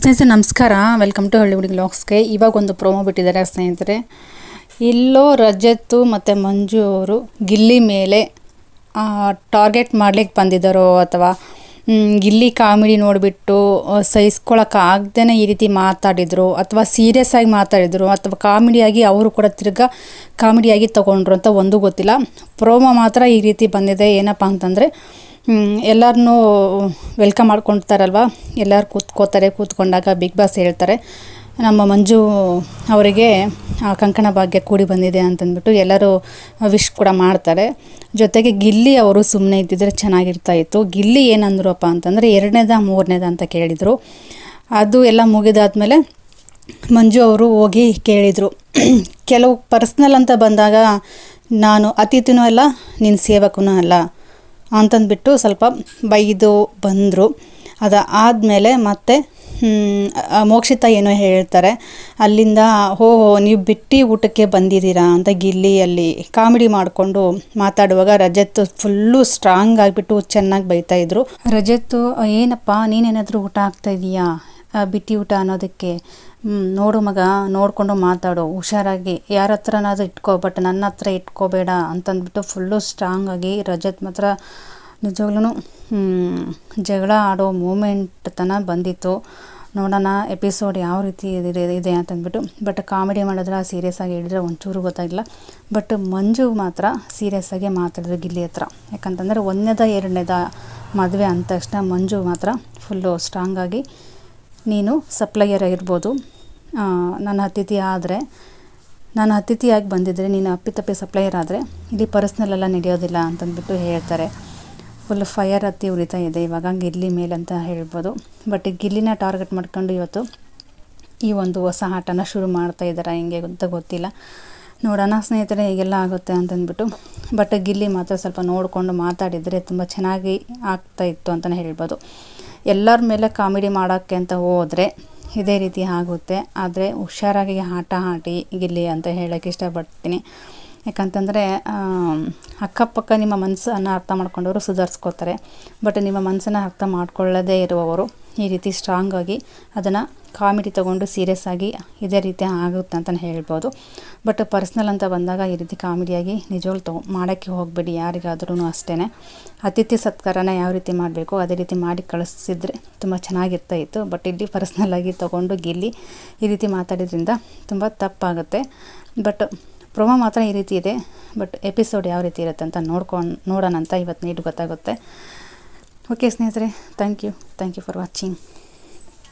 ಸ್ನೇಹಿತರೆ, ನಮಸ್ಕಾರ. Welcome to ಹಳ್ಳಿ ಹುಡುಗಿ ಲಾಕ್ಸ್ಗೆ ಇವಾಗ ಒಂದು ಪ್ರೋಮೋ ಬಿಟ್ಟಿದ್ದಾರೆ ಸ್ನೇಹಿತರೆ. ಇಲ್ಲೋ ರಜತ್ತು ಮತ್ತು ಮಂಜು ಅವರು ಗಿಲ್ಲಿ ಮೇಲೆ ಟಾರ್ಗೆಟ್ ಮಾಡ್ಲಿಕ್ಕೆ ಬಂದಿದ್ದಾರೋ ಅಥವಾ ಗಿಲ್ಲಿ ಕಾಮಿಡಿ ನೋಡಿಬಿಟ್ಟು ಸಹಿಸ್ಕೊಳಕ್ಕಾಗ್ದೇ ಈ ರೀತಿ ಮಾತಾಡಿದ್ರು ಅಥವಾ ಸೀರಿಯಸ್ ಆಗಿ ಮಾತಾಡಿದ್ರು ಅಥವಾ ಕಾಮಿಡಿಯಾಗಿ ಅವರು ಕೂಡ ತಿರ್ಗಾ ಕಾಮಿಡಿಯಾಗಿ ತಗೊಂಡ್ರು ಅಂತ ಒಂದು ಗೊತ್ತಿಲ್ಲ. ಪ್ರೋಮೋ ಮಾತ್ರ ಈ ರೀತಿ ಬಂದಿದೆ. ಏನಪ್ಪ ಅಂತಂದರೆ ಎಲ್ಲರನ್ನೂ ವೆಲ್ಕಮ್ ಮಾಡ್ಕೊಳ್ತಾರಲ್ವ ಎಲ್ಲರೂ ಕೂತ್ಕೋತಾರೆ, ಕೂತ್ಕೊಂಡಾಗ ಬಿಗ್ ಬಾಸ್ ಹೇಳ್ತಾರೆ. ನಮ್ಮ ಮಂಜು ಅವರಿಗೆ ಕಂಕಣ ಭಾಗ್ಯ ಕೂಡಿ ಬಂದಿದೆ ಅಂತಂದ್ಬಿಟ್ಟು ಎಲ್ಲರೂ ವಿಶ್ ಕೂಡ ಮಾಡ್ತಾರೆ. ಜೊತೆಗೆ ಗಿಲ್ಲಿ ಅವರು ಸುಮ್ಮನೆ ಇದ್ದಿದ್ರೆ ಚೆನ್ನಾಗಿರ್ತಾ ಇತ್ತು. ಗಿಲ್ಲಿ ಏನಂದ್ರಪ್ಪ ಅಂತಂದರೆ ಎರಡನೇದ ಮೂರನೇದ ಅಂತ ಕೇಳಿದರು. ಅದು ಎಲ್ಲ ಮುಗಿದಾದ್ಮೇಲೆ ಮಂಜು ಅವರು ಹೋಗಿ ಕೇಳಿದರು. ಕೆಲವು ಪರ್ಸ್ನಲ್ ಅಂತ ಬಂದಾಗ ನಾನು ಅತಿಥಿನೂ ಅಲ್ಲ ನಿನ್ನ ಸೇವಕನೂ ಅಲ್ಲ. ಅಂತಂದ್ಬಿಟ್ಟು ಸ್ವಲ್ಪ ಬೈದು ಬಂದರು. ಅದು ಆದಮೇಲೆ ಮತ್ತೆ ಮೋಕ್ಷಿತ ಏನೋ ಹೇಳ್ತಾರೆ, ಅಲ್ಲಿಂದ ಹೋ ನೀವು ಬಿಟ್ಟು ಊಟಕ್ಕೆ ಬಂದಿದ್ದೀರಾ ಅಂತ ಗಿಲ್ಲಿ ಅಲ್ಲಿ ಕಾಮಿಡಿ ಮಾಡಿಕೊಂಡು ಮಾತಾಡುವಾಗ ರಜತ್ ಫುಲ್ಲು ಸ್ಟ್ರಾಂಗ್ ಆಗಿಬಿಟ್ಟು ಚೆನ್ನಾಗಿ ಬೈತಾಯಿದ್ರು ಇದ್ರು. ರಜತ್ ಏನಪ್ಪ, ನೀನೇನಾದರೂ ಊಟ ಆಗ್ತಾ ಇದೀಯಾ? ಬಿಟ್ಟಿ ಊಟ ಅನ್ನೋದಕ್ಕೆ. ಹ್ಮ್, ನೋಡು ಮಗ ನೋಡಿಕೊಂಡು ಮಾತಾಡು. ಹುಷಾರಾಗಿ. ಯಾರ ಹತ್ರನಾದ್ರೂ ಇಟ್ಕೋ ಬಟ್ ನನ್ನ ಹತ್ರ ಇಟ್ಕೋಬೇಡ ಅಂತಂದ್ಬಿಟ್ಟು ಫುಲ್ಲು ಸ್ಟ್ರಾಂಗ್ ಆಗಿ ರಜತ್ ಮಾತ್ರ ನಿಜವಾಗ್ಲೂ ಜಗಳ ಆಡೋ ಮೂಮೆಂಟ್ ತನ ಬಂದಿತ್ತು. ನೋಡೋಣ ಎಪಿಸೋಡ್ ಯಾವ ರೀತಿ ಇದೆ ಅಂತಂದ್ಬಿಟ್ಟು ಬಟ್ ಕಾಮಿಡಿ ಮಾಡಿದ್ರೆ ಸೀರಿಯಸ್ ಆಗಿ ಹೇಳಿದ್ರೆ ಒಂಚೂರು ಗೊತ್ತಾಗಿಲ್ಲ ಬಟ್ ಮಂಜು ಮಾತ್ರ ಸೀರಿಯಸ್ ಆಗಿ ಮಾತಾಡಿದ್ರು ಗಿಲ್ಲಿ ಹತ್ರ. ಯಾಕಂತಂದರೆ ಒಂದನೇದ ಎರಡನೇದ ಮದುವೆ ಅಂದ ತಕ್ಷಣ ಮಂಜು ಮಾತ್ರ ಫುಲ್ಲು ಸ್ಟ್ರಾಂಗ್ ಆಗಿ ನೀನು ಸಪ್ಲೈಯರ್ ಆಗಿರ್ಬೋದು. ನನ್ನ ಅತಿಥಿ ಆದರೆ ನಾನು ಅತಿಥಿಯಾಗಿ ಬಂದಿದ್ದರೆ ನೀನು ಅಪ್ಪಿತಪ್ಪಿ ಸಪ್ಲೈಯರ್ ಆದರೆ, ಇಲ್ಲಿ ಪರ್ಸ್ನಲೆಲ್ಲ ನಡೆಯೋದಿಲ್ಲ ಅಂತಂದ್ಬಿಟ್ಟು ಹೇಳ್ತಾರೆ. ಫುಲ್ ಫೈರ್ ಹತ್ತಿ ಉರಿತಾ ಇದೆ, ಇವಾಗ ಗಿಲ್ಲಿ ಮೇಲೆ ಅಂತ ಹೇಳ್ಬೋದು. ಬಟ್ ಗಿಲ್ಲಿನ ಟಾರ್ಗೆಟ್ ಮಾಡ್ಕೊಂಡು ಇವತ್ತು ಈ ಒಂದು ಹೊಸ ಆಟನ ಶುರು ಮಾಡ್ತಾ ಇದ್ದಾರೆ ಹೆಂಗೆ ಅಂತ ಗೊತ್ತಿಲ್ಲ. ನೋಡೋಣ ಸ್ನೇಹಿತರೆ, ಹೀಗೆಲ್ಲ ಆಗುತ್ತೆ ಅಂತಂದ್ಬಿಟ್ಟು. ಬಟ್ ಗಿಲ್ಲಿ ಮಾತ್ರ ಸ್ವಲ್ಪ ನೋಡಿಕೊಂಡು ಮಾತಾಡಿದರೆ ತುಂಬ ಚೆನ್ನಾಗಿ ಆಗ್ತಾ ಇತ್ತು ಅಂತಲೇ ಹೇಳ್ಬೋದು. ಎಲ್ಲರ ಮೇಲೆ ಕಾಮಿಡಿ ಮಾಡೋಕ್ಕೆ ಅಂತ ಹೋದರೆ ಇದೇ ರೀತಿ ಆಗುತ್ತೆ. ಆದರೆ ಹುಷಾರಾಗಿ ಆಟ ಆಡಿ ಗಿಲ್ಲಿ ಅಂತ ಹೇಳೋಕ್ಕೆ ಇಷ್ಟಪಡ್ತೀನಿ. ಯಾಕಂತಂದರೆ ಅಕ್ಕಪಕ್ಕ ನಿಮ್ಮ ಮನಸ್ಸನ್ನು ಅರ್ಥ ಮಾಡ್ಕೊಂಡವರು ಸುಧಾರಿಸ್ಕೋತಾರೆ. ಬಟ್ ನಿಮ್ಮ ಮನಸ್ಸನ್ನು ಅರ್ಥ ಮಾಡ್ಕೊಳ್ಳದೇ ಇರುವವರು ಈ ರೀತಿ ಸ್ಟ್ರಾಂಗ್ ಆಗಿ ಅದನ್ನು ಕಾಮಿಡಿ ತೊಗೊಂಡು ಸೀರಿಯಸ್ ಆಗಿ ಇದೇ ರೀತಿ ಆಗುತ್ತೆ ಅಂತಲೇ ಹೇಳ್ಬೋದು. ಬಟ್ ಪರ್ಸ್ನಲ್ ಅಂತ ಬಂದಾಗ ಈ ರೀತಿ ಕಾಮಿಡಿಯಾಗಿ ನಿಜವಾಗ್ಲು ತಗೊ, ಮಾಡೋಕ್ಕೆ ಹೋಗಬೇಡಿ ಯಾರಿಗಾದ್ರೂ ಅಷ್ಟೇ ಅತಿಥಿ ಸತ್ಕಾರನ ಯಾವ ರೀತಿ ಮಾಡಬೇಕು, ಅದೇ ರೀತಿ ಮಾಡಿ ಕಳಿಸಿದ್ರೆ ತುಂಬ ಚೆನ್ನಾಗಿರ್ತಾ ಇತ್ತು. ಬಟ್ ಇಲ್ಲಿ ಪರ್ಸ್ನಲ್ಲಾಗಿ ತೊಗೊಂಡು ಗಿಲ್ಲಿ ಈ ರೀತಿ ಮಾತಾಡಿದ್ರಿಂದ ತುಂಬ ತಪ್ಪಾಗುತ್ತೆ. ಬಟ್ ಪ್ರೊಮೋ ಮಾತ್ರ ಈ ರೀತಿ ಇದೆ. ಬಟ್ ಎಪಿಸೋಡ್ ಯಾವ ರೀತಿ ಇರುತ್ತೆ ಅಂತ ನೋಡ್ಕೊಂಡು ನೋಡೋಣ ಅಂತ ಇವತ್ತು ನೀಟ್ ಗೊತ್ತಾಗುತ್ತೆ. ಓಕೆ ಸ್ನೇಹಿತರೆ thank you thank you for watching